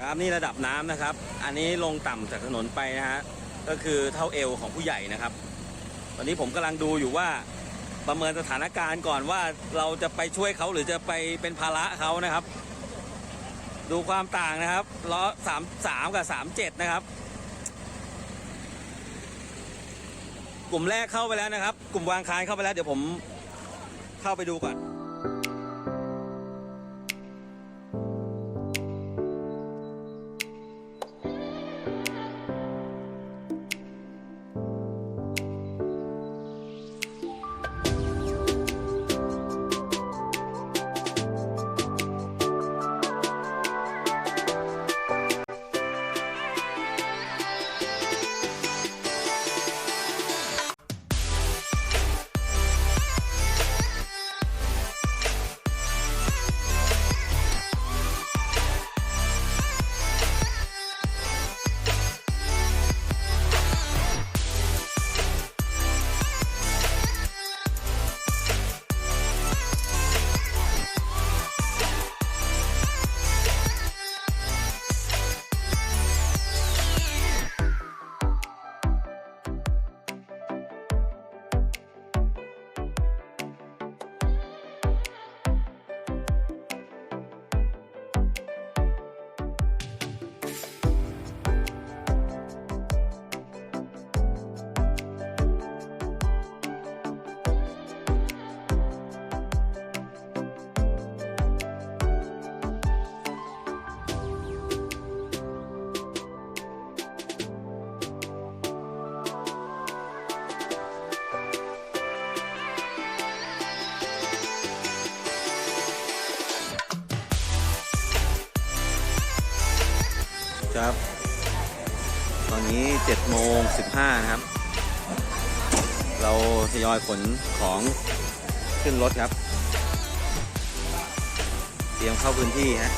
ครับนี่ระดับน้ำนะครับ อันนี้ลงต่ำจากถนนไปนะฮะก็คือเท่าเอวของผู้ใหญ่นะครับ ตอนนี้ผมกำลังดูอยู่ว่าประเมินสถานการณ์ก่อนว่าเราจะไปช่วยเขาหรือจะไปเป็นภาระเขานะครับ ดูความต่างนะครับล้อสามสามกับสามเจ็ดนะครับ กลุ่มแรกเข้าไปแล้วนะครับ กลุ่มวางคานเข้าไปแล้ว เดี๋ยวผมเข้าไปดูก่อน ครับ ตอนนี้7โมง15 นะครับ เราทยอยขนของขึ้นรถครับ เตรียมเข้าพื้นที่ฮะ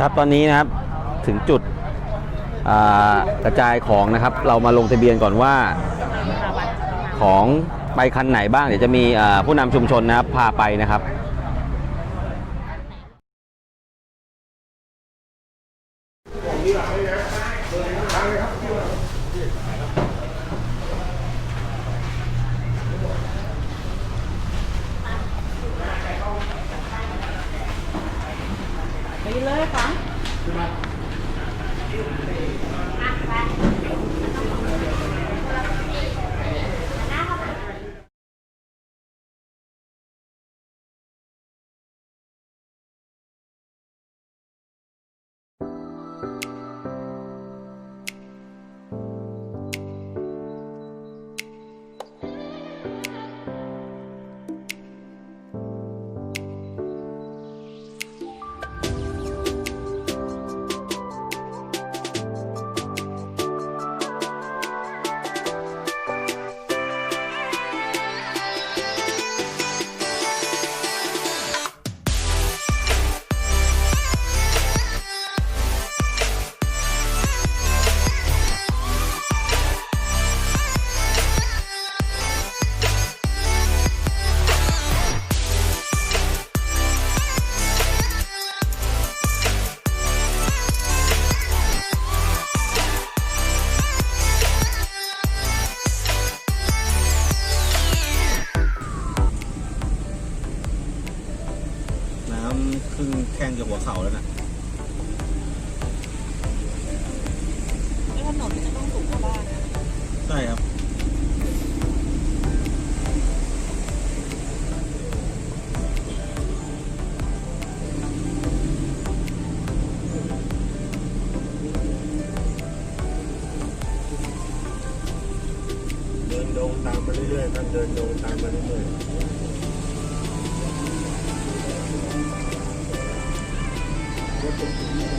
ครับตอนนี้นะครับถึงจุดกระจายของนะครับ เรามาลงทะเบียนก่อนว่าของไปคันไหนบ้างเดี๋ยวจะมีผู้นำชุมชนนะครับพาไปนะครับ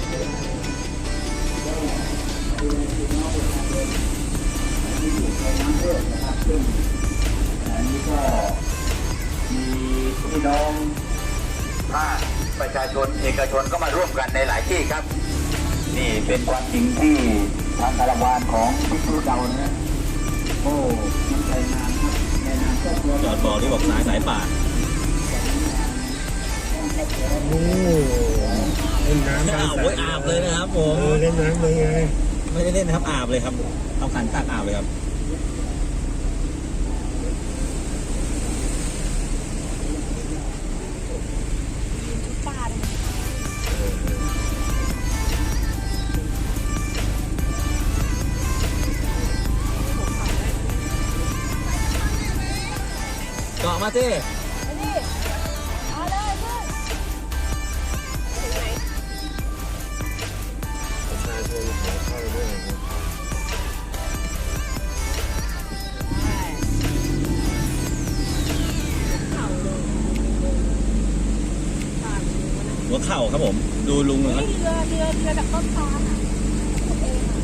พี่น้องภาคประชาชนเอกชนก็มาร่วมกันในหลายที่ครับ นี่เป็นความจริงที่ทางคาราวานของพิทุเรานะโอ้มันใจนานครับในนามครอบครัวจอดบอกที่บอกสายสายป่า โอ้เล่นน้ำอ้าวโอ้ยอาบเลยนะครับผเอม อเล่นน้ำเลยไงไม่ได้เล่นนะครับอาบเลยครับ เอาขันตักอาบเลยครับทุกบ้านเกาะมาสินี่เอา หัวเข่าครับผม ดูลุงเฮ้นะยเรือเรือเรือจากต้นตาลอะพูดเองอะ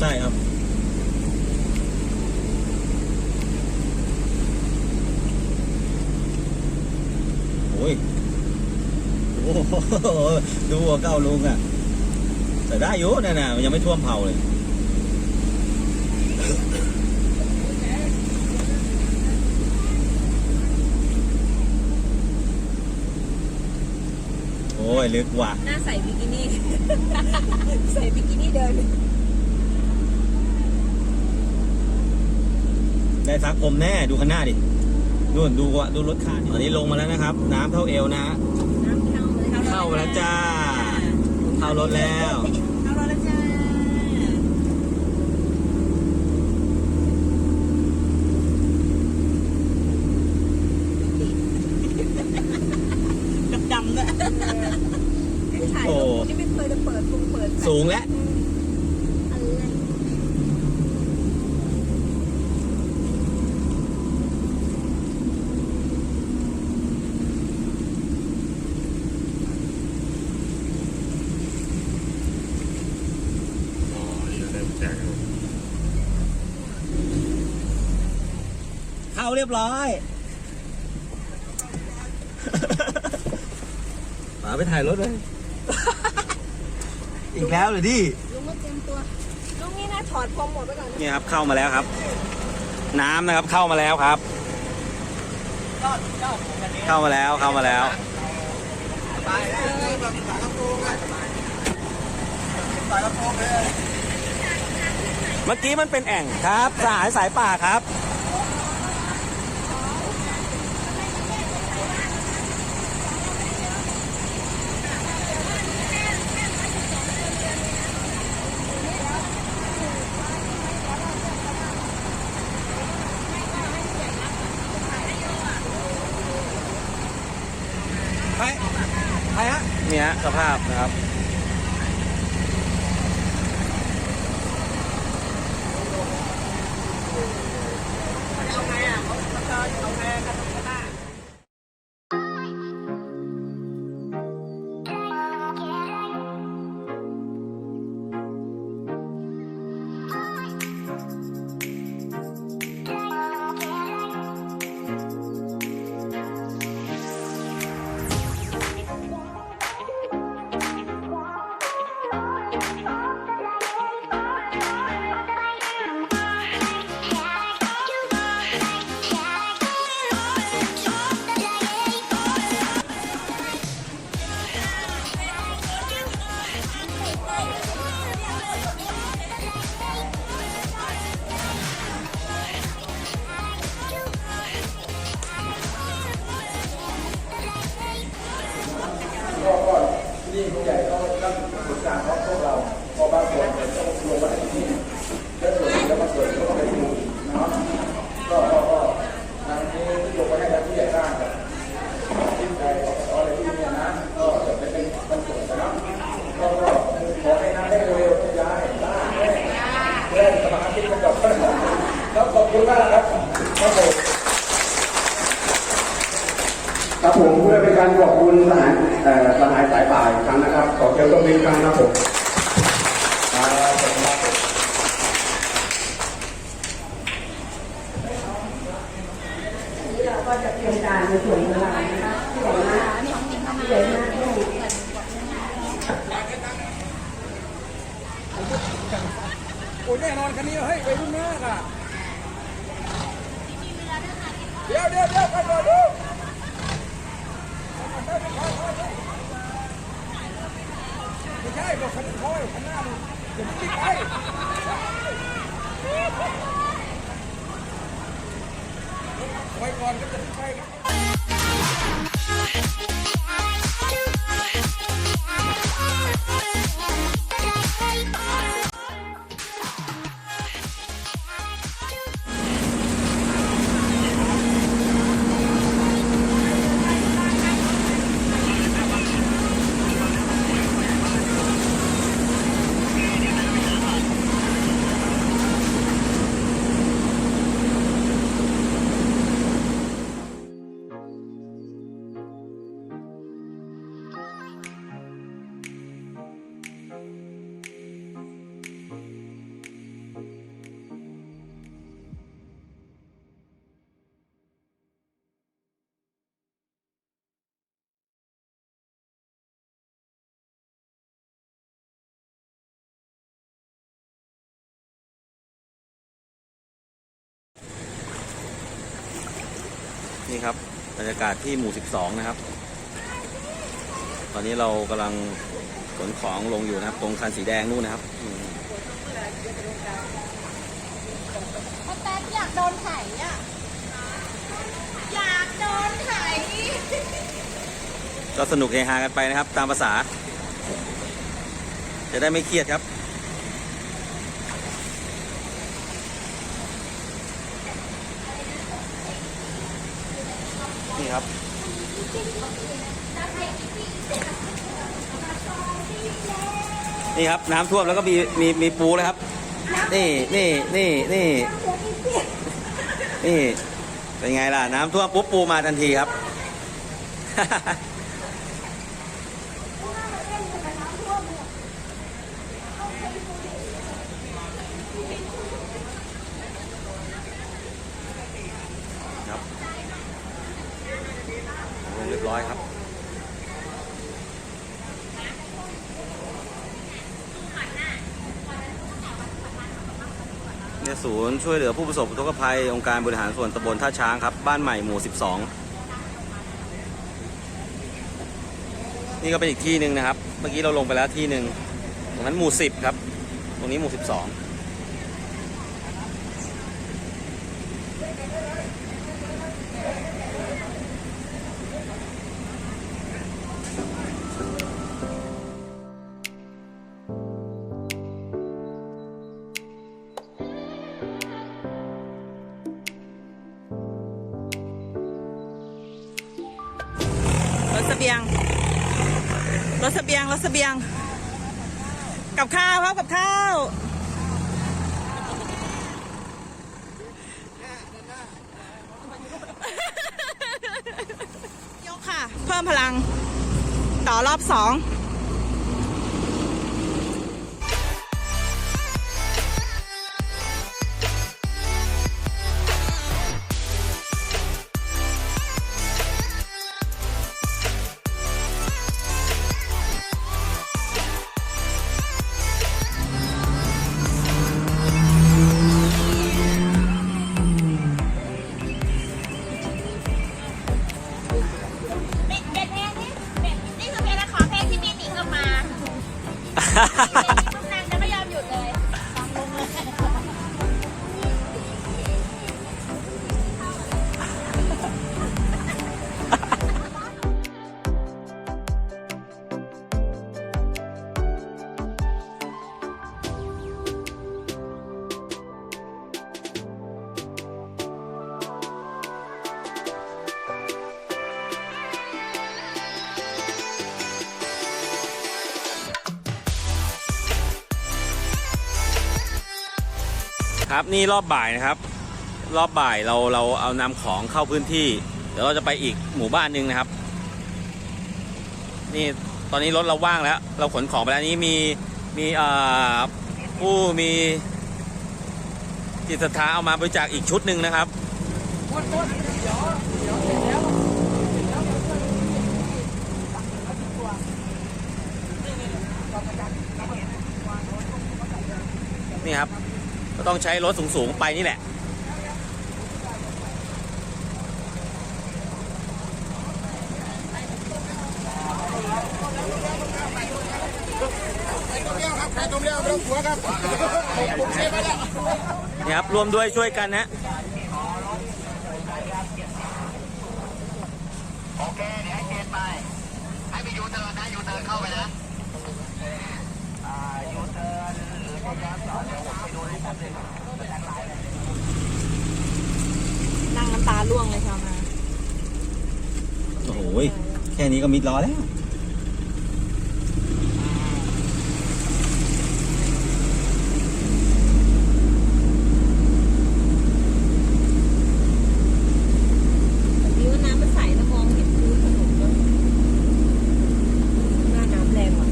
ใช่ครับ โอ้ย โอ้โหดูหัวเก้าลุงอะ แต่ได้อยู่นั่นน่ะมันยังไม่ท่วมเผาเลยโอ้ยลึกว่ะหน้าใส่บิกินี่ ใส่บิกินี่เดิน ได้ซักผมแน่ดูข้างหน้าดินู่นดูว่าดูรถคันตอนนี้ลงมาแล้วนะครับ น้ำเท่าเอวนะน้ำเข้าเลยเข้ามาแล้วจ้า เข้ารถแล้ว เข้ารถแล้วจ้าดำๆด้วยถ่ายรูปนี่ไม่เคยจะเปิดฟงเปิด สูงแล้ว อะไร อ๋อนี่เราได้แจก เข้าเรียบร้อยป๋าไปถ่ายรถเลย อีกแล้วเหรอดิลุงก็เตรียมตัว ลุงนี่นะถอดพรมหมดไปก่อนนะนี่ครับเข้ามาแล้วครับ น้ำนะครับเข้ามาแล้วครับ เข้ามาแล้วเข้ามาแล้ว เมื่อกี้มันเป็นแอ่งครับสหายสายป่าครับ ใครใครฮะเนี่ยสภาพนะครับ เราก็จะเตรียมการในส่วนของเรานะคะที่ใหญ่มากที่ใหญ่มากโอ้ยแน่นอนคันนี้เฮ้ยไปรุ่นมากอะเดี๋ยวเดี๋ยวเดี๋ยวไปดู ไม่ใช่บอกคันนี้คอยคันหน้ามึงอย่าเพิ่งรีบไป ไว้ก่อนก็จะรีบไปครับ นี่ครับบรรยากาศที่หมู่ 12 นะครับ ตอนนี้เรากำลังขนของลงอยู่นะครับ ตรงคันสีแดงนู่นนะครับอืมพ่อแป๊ดอยากโดนไถอะ อยากโดนไถ ก็สนุกเฮฮากันไปนะครับ ตามภาษา จะได้ไม่เครียดครับ นี่ครับน้ำท่วมแล้วก็มีมีมีปูเลยครับ นี่นี่นี่นี่นี่เป็นไงล่ะ น้ำท่วมปุ๊บปูมาทันทีครับ ครับลงเรียบร้อยครับ ศูนย์ช่วยเหลือผู้ประสบอุทกภัย องค์การบริหารส่วนตำบลท่าช้างครับ บ้านใหม่หมู่ 12 นี่ก็เป็นอีกที่หนึ่งนะครับ เมื่อกี้เราลงไปแล้วที่หนึ่งตรงนั้นหมู่ 10 ครับ ตรงนี้หมู่ 12 พิ่มพลัง ต่อรอบสอง ครับนี่รอบบ่ายนะครับ รอบบ่ายเราเราเอานำของเข้าพื้นที่ เดี๋ยวเราจะไปอีกหมู่บ้านหนึ่งนะครับ นี่ตอนนี้รถเราว่างแล้ว เราขนของไปแล้วนี้มีมีอ่อผู้มีจิตศรัทธาเอามาบริจาคอีกชุดหนึ่งนะครับนี่ครับ ก็ต้องใช้รถสูง ๆ ไปนี่แหละ นี่ครับ รวมด้วยช่วยกันนะโอเค เดี๋ยวให้เกณฑ์ไป ให้ไปยูเทิร์นนะยูเทิร์นเข้าไปนะอ่ายูเทิร์นหรือจะย้อนสอนเดี๋ยวผมไปดูให้แป๊บ นึงนั่งน้ำตาล่วงเลยชาวมาโอ้โหแค่นี้ก็มิดล้อแล้วดีว่าน้ำมันใสแล้วมองเห็นพื้นถนนแล้วหน้าน้ำแรงว่ะ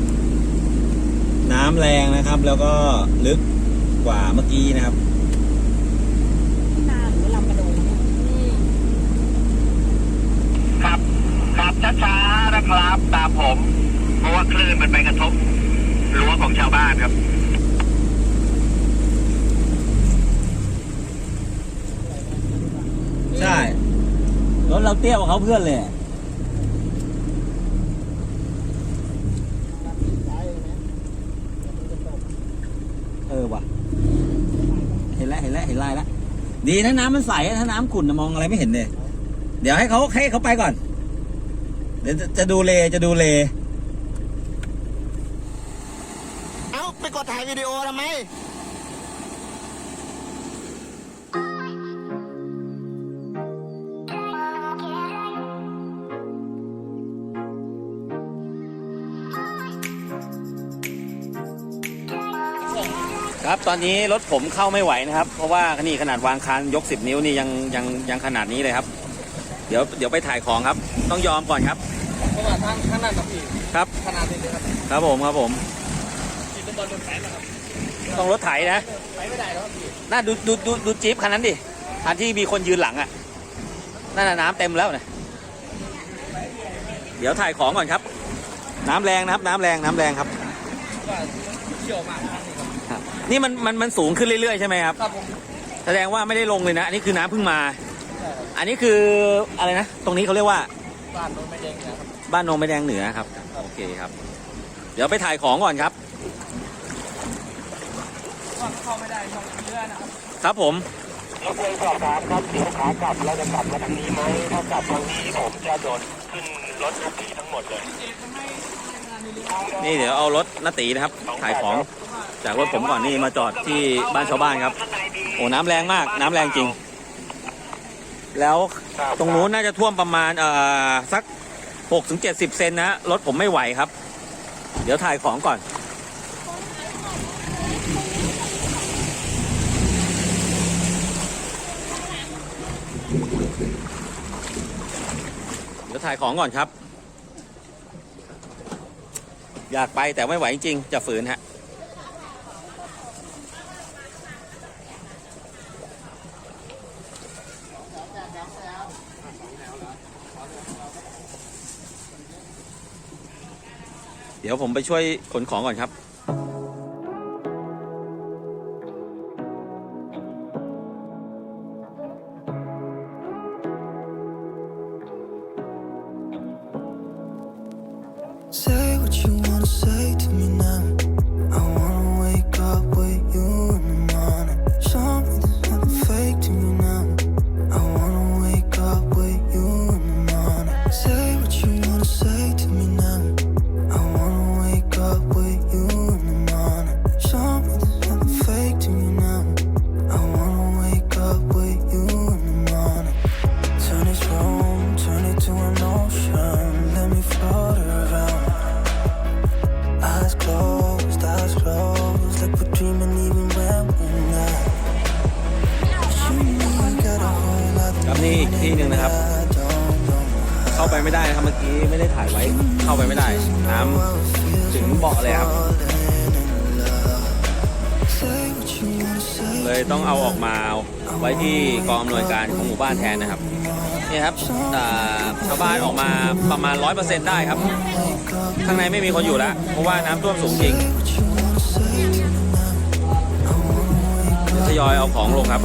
น้ำแรงนะครับ แล้วก็ลึก กว่าเมื่อกี้นะครับ นาหรือว่าลำกระโดงเนี่ยขับขับช้าๆนะครับตามผม เพราะว่าคลื่นมันไปกระทบรั้วของชาวบ้านครับ ใช่รถเราเตี้ยกว่าเขาเพื่อนเลยเออว่ะ เห็นแล้วเห็นแล้วเห็นลายแล้ว ดีนะน้ำมันใสถ้าน้ำขุ่นมองอะไรไม่เห็นเลย เดี๋ยวให้เขาให้เขาไปก่อน เดี๋ยวจะจะดูเลจะดูเลเอ้าไปกดถ่ายวิดีโอทำไม ครับตอนนี้รถผมเข้าไม่ไหวนะครับ เพราะว่านี่ขนาดวางคานยก 10 นิ้วนี่ยังยังยังขนาดนี้เลยครับ เดี๋ยวเดี๋ยวไปถ่ายของครับ ต้องยอมก่อนครับเพราะว่าทางข้างหน้ากับพี่ครับขนาดนี้เลยครับครับผมครับผมพี่เป็นบอลโดนแผลนะครับต้องรถไถนะไปไม่ได้แล้วครับพี่น่าดูดูดูดูจี๊ปคันนั้นดิอันที่มีคนยืนหลังอะนั่นน่ะน้ำเต็มแล้วนะเดี๋ยวถ่ายของก่อนครับ น้ำแรงนะครับ น้ำแรงน้ำแรงครับว่าเชี่ยวมากครั้ง นี้ครับครับนี่มันมันมันสูงขึ้นเรื่อยๆใช่ไหมครับ ครับผมแสดงว่าไม่ได้ลงเลยนะ อันนี้คือน้ำเพิ่งมา อันนี้คืออะไรนะ ตรงนี้เขาเรียกว่า บ้านโน้นไม่แดงนะครับ บ้านโนมไม่แดงเหนือครับ โอเคครับ เดี๋ยวไปถ่ายของก่อนครับ ว่าเข้าไม่ได้ต้องเรือนะครับ ครับผม รบกวนสอบถามครับเดี๋ยวขากลับเราจะกลับมาทางนี้ไหมถ้ากลับทางนี้ผมจะโดดขึ้นรถทุกทีทั้งหมดเลยนี่เดี๋ยวเอารถนาตีนะครับ ถ่ายของ จากรถผมก่อนนี่มาจอดที่บ้านชาวบ้านครับ โอ้น้ำแรงมากน้ำแรงจริง แล้วตรงนู้นน่าจะท่วมประมาณเอ่อสักหกถึงเจ็ดสิบเซนนะรถผมไม่ไหวครับ เดี๋ยวถ่ายของก่อน เดี๋ยวถ่ายของก่อนครับ อยากไปแต่ไม่ไหวจริงๆจะฝืนฮะ ดี๋ยวผมไปช่วยขนของก่อนครับ มู่บ้านแทนนะครับนี่ครับชาวบ้านออกมาประมาณ 100%ได้ครับ ข้างในไม่มีคนอยู่แล้ว เพราะว่าน้ำท่วมสูงจริงทยอยเอาของลงครับ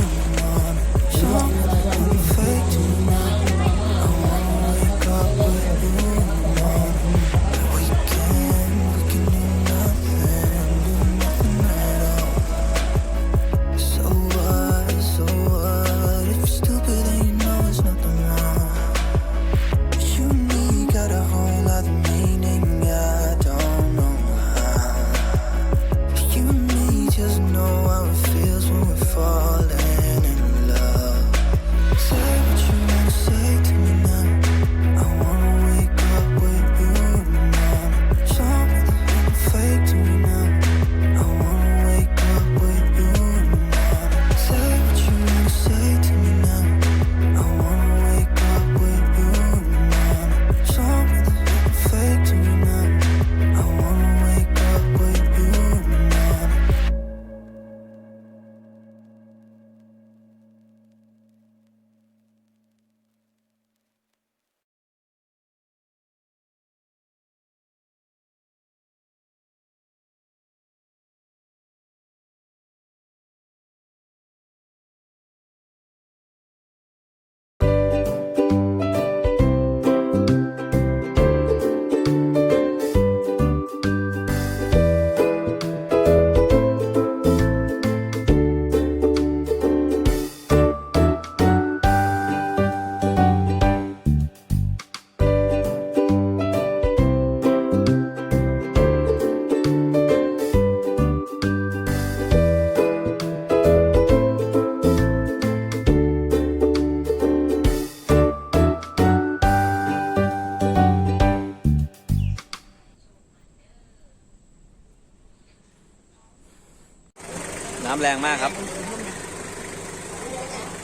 แรงมากครับ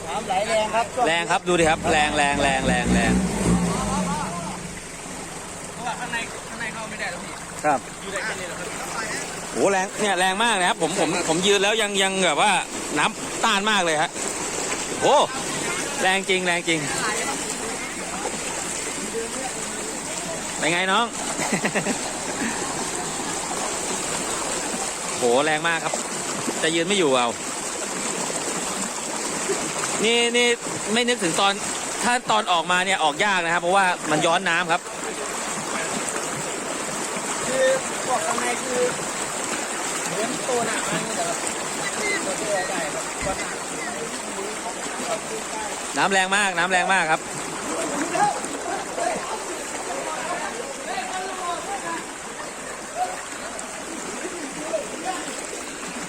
น้ำไหลแรงครับแรงครับดูดิครับ แรงแรงแรงแรงแรงเพราะว่าข้างในข้างในเข้าไม่ได้แล้วพี่ครับอยู่ได้แค่นี้แหละครับโอ้แรงเนี่ยแรงมากเลยครับผมผมผมยืนแล้วยังยังแบบว่าน้ำต้านมากเลยฮะโอ้แรงจริงแรงจริงเป็นไงน้อง โหแรงมากครับ จะยืนไม่อยู่เอา นี่นี่ไม่นึกถึงตอน ถ้าตอนออกมาเนี่ยออกยากนะครับ เพราะว่ามันย้อนน้ำครับ คือบอกทำไงคือเหมือนตัวหนักมันนี่แหละครับตัวตัวใหญ่แบบตัวหนักน้ำแรงมาก น้ำแรงมากครับ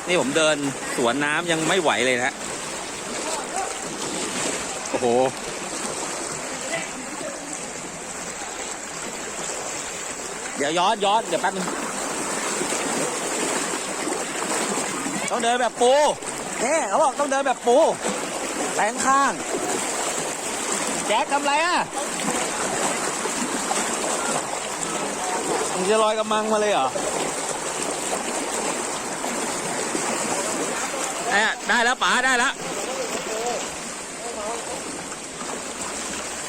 นี่ผมเดินสวนน้ำยังไม่ไหวเลยนะโอ้โห เดี๋ยวย้อนย้อนเดี๋ยวแป๊บนึงต้องเดินแบบปูเนี่ยเขาบอกต้องเดินแบบปูแปลงข้าง แจ็คทำไรอะมึงจะลอยกระมังมาเลยเหรอเอ้ย ได้แล้วป๋าได้แล้ว